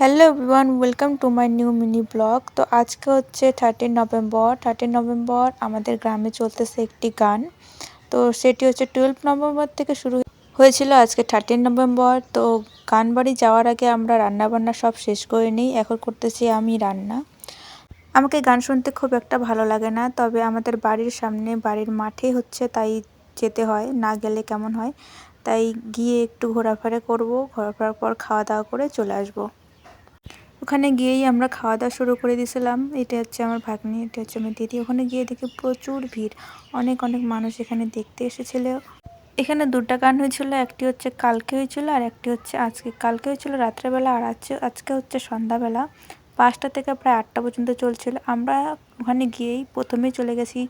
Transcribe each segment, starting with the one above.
Hello everyone welcome to my new mini blog তো আজকে হচ্ছে থার্টিন নভেম্বর থার্টিন নভেম্বর আমাদের গ্রামে চলতেছে একটি গান। তো সেটি হচ্ছে টুয়েলভ নভেম্বর থেকে শুরু হয়েছিল আজকে থার্টিন নভেম্বর তো গান বাড়ি যাওয়ার আগে আমরা রান্না বান্না সব শেষ করে নিই। এখন করতেছি আমি রান্না। আমাকে গান শুনতে খুব একটা ভালো লাগে না, তবে আমাদের বাড়ির সামনে বাড়ির মাঠে হচ্ছে তাই যেতে হয়, না গেলে কেমন হয়। তাই গিয়ে একটু ঘোরাফেরা করব, ঘোরাফেরার পর খাওয়া দাওয়া করে চলে আসব। ওখানে গিয়েই আমরা খাওয়া দাওয়া শুরু করে দিয়েছিলাম এটা হচ্ছে আমার ভাগ্নি, এটা হচ্ছে আমার দিদি। ওখানে গিয়ে দেখি প্রচুর ভিড়। অনেক অনেক মানুষ এখানে দেখতে এসেছিল। এখানে দুটা গান হয়েছিল, একটি হচ্ছে কালকে হয়েছিল আর একটি হচ্ছে আজকে। কালকে হয়েছিল রাত্রেবেলা আর আজকে আজকে হচ্ছে সন্ধ্যাবেলা। পাঁচটা থেকে প্রায় আটটা পর্যন্ত চলছিল। আমরা ওখানে গিয়েই প্রথমেই চলে গেছি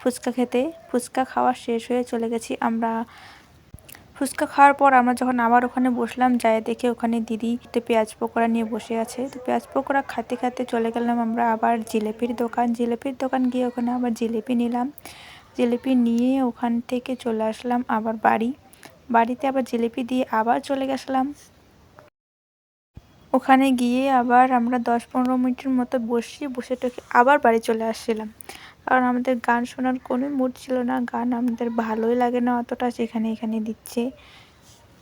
ফুচকা খেতে। ফুচকা খাওয়া শেষ হয়ে চলে গেছি। আমরা ফুচকা খাওয়ার পর আমরা যখন আবার ওখানে বসলাম, যাই দেখে ওখানে দিদি পেঁয়াজ পকোড়া নিয়ে বসে আছে। তো পেঁয়াজ পকোড়া খাতে খাতে চলে গেলাম আমরা আবার জিলেপির দোকান। জিলেপির দোকান গিয়ে ওখানে আবার জিলেপি নিলাম। জিলেপি নিয়ে ওখান থেকে চলে আসলাম আবার বাড়ি। বাড়িতে আবার জিলিপি দিয়ে আবার চলে গেছিলাম। ওখানে গিয়ে আবার আমরা দশ পনেরো মিনিটের মতো বসি বসে টকে আবার বাড়ি চলে আসছিলাম। কারণ আমাদের গান শোনার কোনো মুড ছিল না। গান আমাদের ভালোই লাগে না অতটা সেখানে এখানে দিচ্ছে।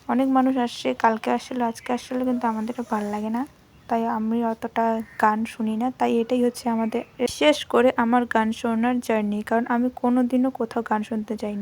অনেক মানুষ আসছে, কালকে আসছিল, আজকে আসছিল, কিন্তু আমাদের ভালো লাগে না। তাই আমি অতটা গান শুনি না। তাই এটাই হচ্ছে আমাদের শেষ করে আমার গান শোনার জার্নি কারণ আমি কোনো দিনও কোথাও গান শুনতে যাই না।